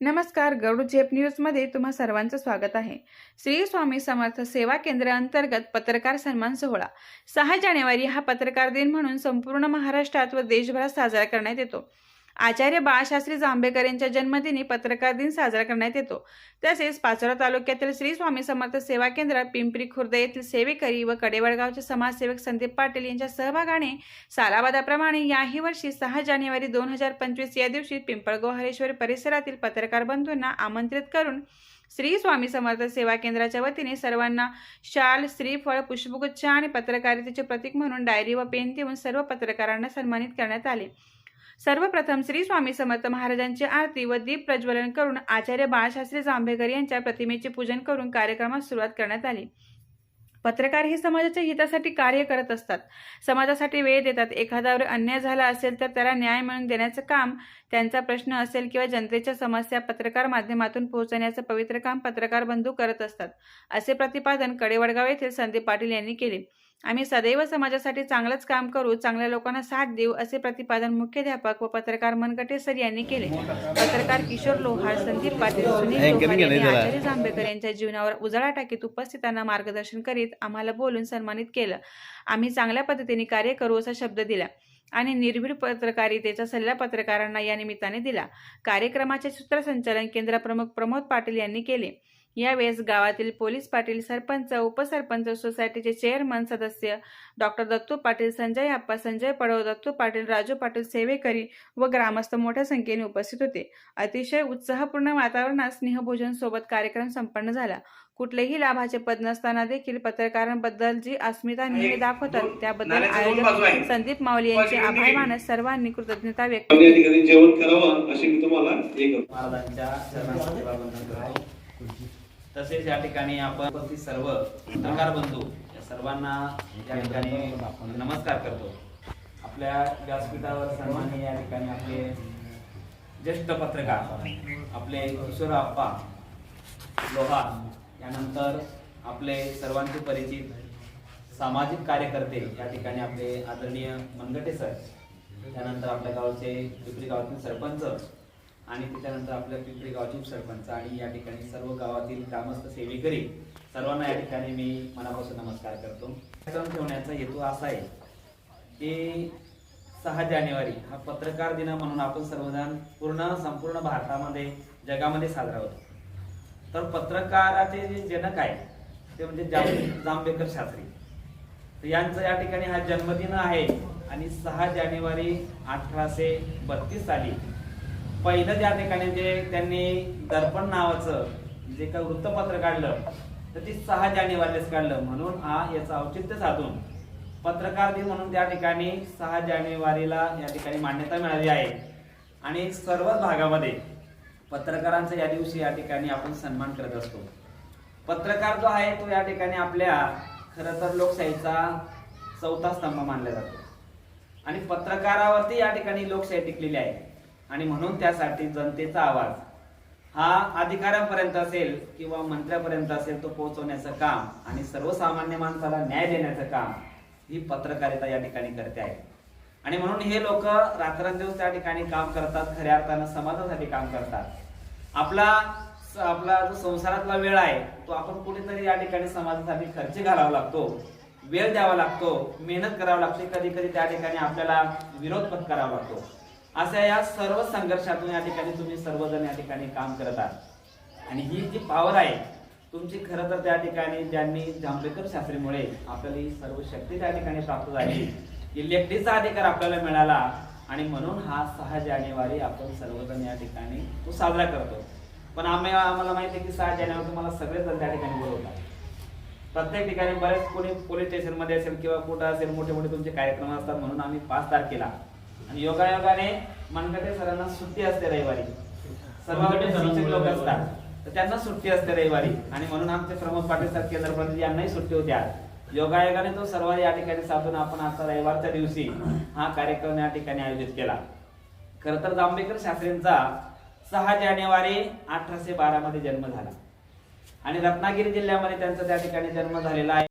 नमस्कार गरुड झेप न्यूजमध्ये तुम्हा सर्वांचं स्वागत आहे. श्री स्वामी समर्थ सेवा केंद्र अंतर्गत पत्रकार सन्मान सोहळा. सहा जानेवारी हा पत्रकार दिन म्हणून संपूर्ण महाराष्ट्रात व देशभरात साजरा करण्यात येतो. आचार्य बाळशास्त्री जांभेकर यांच्या जन्मदिनी पत्रकार दिन साजरा करण्यात येतो. तसेच पाचोरा तालुक्यातील श्री स्वामी समर्थ सेवा केंद्र पिंपरी खुर्द येथील सेवेकरी व कडेवडगावचे समाजसेवक संदीप पाटील यांच्या सहभागाने सालाबादाप्रमाणे याही वर्षी सहा जानेवारी दोन हजार पंचवीस या दिवशी पिंपळगाव हरेश्वर परिसरातील पत्रकार बंधूंना आमंत्रित करून श्री स्वामी समर्थ सेवा केंद्राच्या वतीने सर्वांना शाल श्रीफळ पुष्पगुच्छ आणि पत्रकारितेचे प्रतीक म्हणून डायरी व पेन देऊन सर्व पत्रकारांना सन्मानित करण्यात आले. सर्वप्रथम श्री स्वामी समर्थ महाराजांची आरती व दीप प्रज्वलन करून आचार्य बाळशास्त्री जांभेकर यांच्या प्रतिमेचे पूजन करून कार्यक्रमास सुरुवात करण्यात आली. पत्रकार हे समाजाच्या हितासाठी कार्य करत असतात. समाजासाठी वेळ देतात. एखाद्यावर अन्याय झाला असेल तर त्याला न्याय मिळवून देण्याचं काम त्यांचा प्रश्न असेल किंवा जनतेच्या समस्या पत्रकार माध्यमातून पोहोचवण्याचं पवित्र काम पत्रकार बंधू करत असतात. असे प्रतिपादन कडेवडगाव येथील संदीप पाटील यांनी केले. आम्ही सदैव समाजासाठी चांगलंच काम करू चांगल्या लोकांना साथ देऊ असे प्रतिपादन मुख्याध्यापक व पत्रकार मनगटे सर यांनी केले. पत्रकार किशोर लोहार संदीप पाटील सुनील लोहार यांनी. आचार्य जांभेकर यांच्या जीवनावर उजाळा टाकीत उपस्थितांना मार्गदर्शन करीत आम्हाला बोलून सन्मानित केलं. आम्ही चांगल्या पद्धतीने कार्य करू असा शब्द दिला आणि निर्भीड पत्रकारितेचा सल्ला पत्रकारांना या निमित्ताने दिला. कार्यक्रमाचे सूत्रसंचालन केंद्रप्रमुख प्रमोद पाटील यांनी केले. यावेळेस गावातील पोलीस पाटील सरपंच उपसरपंच सोसायटीचे चेअरमन सदस्य डॉक्टर दत्तू पाटील संजय आप्पा संजय पडव दत्तू पाटील राजू पाटील सेवेकरी व ग्रामस्थ मोठ्या संख्येने उपस्थित होते अतिशय उत्साहपूर्ण वातावरणात स्नेहभोजन सोबत कार्यक्रम संपन्न झाला कुठलेही लाभाचे पद नसताना देखील पत्रकारांबद्दल जी अस्मिता नेहमी दाखवतात त्याबद्दल आयोजक. संदीप माऊली यांचे आभार. मानत सर्वांनी कृतज्ञता व्यक्त ठिकाणी जेवण करावं अशी मी तुम्हाला तसेच या ठिकाणी आपण उपस्थित सर्व पत्रकार बंधू या सर्वांना या ठिकाणी नमस्कार करतो. आपल्या व्यासपीठावर सर्वांनी या ठिकाणी आपले ज्येष्ठ पत्रकार आपले किशोर आप्पा लोहा यानंतर आपले सर्वांचे परिचित सामाजिक कार्यकर्ते या ठिकाणी आपले आदरणीय मनगटे सर त्यानंतर आपल्या गावचे पिपरी गावातील सरपंच आणि त्याच्यानंतर आपल्या पिंपरी गावचे सरपंच आणि या ठिकाणी सर्व गावातील ग्रामस्थ सेवेकरी सर्वांना या ठिकाणी मी मनापासून नमस्कार करतो. कार्यक्रम ठेवण्याचा हेतू असा आहे की सहा जानेवारी हा पत्रकार दिन म्हणून आपण सर्वजण पूर्ण संपूर्ण भारतामध्ये जगामध्ये साजरा होतो. तर पत्रकाराचे जे जनक आहे ते म्हणजे जाम जांभेकर शास्त्री. तर यांचं या ठिकाणी हा जन्मदिन आहे आणि सहा जानेवारी अठराशे बत्तीस साली पहिलं त्या ठिकाणी जे त्यांनी दर्पण नावाचं जे काही वृत्तपत्र काढलं तर ती सहा जानेवारीलाच काढलं. म्हणून हा याचं औचित्य साधून पत्रकार दिन म्हणून त्या ठिकाणी सहा जानेवारीला या ठिकाणी मान्यता मिळाली आहे. आणि सर्वच भागामध्ये पत्रकारांचा या दिवशी या ठिकाणी आपण सन्मान करत असतो. पत्रकार जो आहे तो या ठिकाणी आपल्या खरं तर लोकशाहीचा चौथा स्तंभ मानला जातो. आणि पत्रकारावरती या ठिकाणी लोकशाही टिकलेली आहे. आणि म्हणून त्यासाठी जनतेचा आवाज. हा अधिकाऱ्यांपर्यंत असेल किंवा मंत्र्यापर्यंत असेल तो पोहोचवण्याचं काम आणि सर्वसामान्य माणसाला न्याय देण्याचं काम ही पत्रकारिता या ठिकाणी करते आहे. आणि म्हणून हे लोक रात्रंदिवस त्या ठिकाणी काम करतात खऱ्या अर्थानं समाजासाठी काम करतात. आपला आपला जो संसारातला वेळ आहे तो आपण कुठेतरी या ठिकाणी समाजासाठी खर्च घालावा लागतो वेळ द्यावा लागतो मेहनत करावी लागते कधी कधी त्या ठिकाणी आपल्याला विरोध पण करावा लागतो. अशा या सर्व संघर्षातून या ठिकाणी तुम्ही सर्वजण या ठिकाणी काम करत आहात. आणि ही जी पॉवर आहे तुमची खरं तर त्या ठिकाणी ज्यांनी जांभेकर शास्त्रीमुळे आपल्याला ही सर्व शक्ती त्या ठिकाणी प्राप्त झाली. इलेक्ट्रिकचा अधिकार आपल्याला मिळाला आणि म्हणून हा सहा जानेवारी आपण सर्वजण या ठिकाणी तो साजरा करतो. पण आम्ही आम्हाला माहिती आहे की सहा जानेवारी तुम्हाला सगळेच जण त्या ठिकाणी बोलवतात. प्रत्येक ठिकाणी बरेच कोणी पोलीस स्टेशनमध्ये असेल किंवा कुठं असेल मोठे मोठे तुमचे कार्यक्रम असतात म्हणून आम्ही पाच तारखेला आणि योगायोगाने मनगटे सरांना सुट्टी असते रविवारी. सर्व शिक्षक लोक. असतात. तर त्यांना सुट्टी असते रविवारी. आणि म्हणून आमचे प्रमोद पाटील सर केंद्र प्रतिनिधी यांनाही सुट्टी होती आज. योगायोगाने तो सर्व या ठिकाणी साधून आपण आता रविवारच्या दिवशी हा कार्यक्रम या ठिकाणी आयोजित केला. खर तर जांभेकर शास्त्रींचा सहा जानेवारी अठराशे बारा मध्ये जन्म झाला. आणि रत्नागिरी जिल्ह्यामध्ये त्यांचा त्या ठिकाणी जन्म झालेला आहे.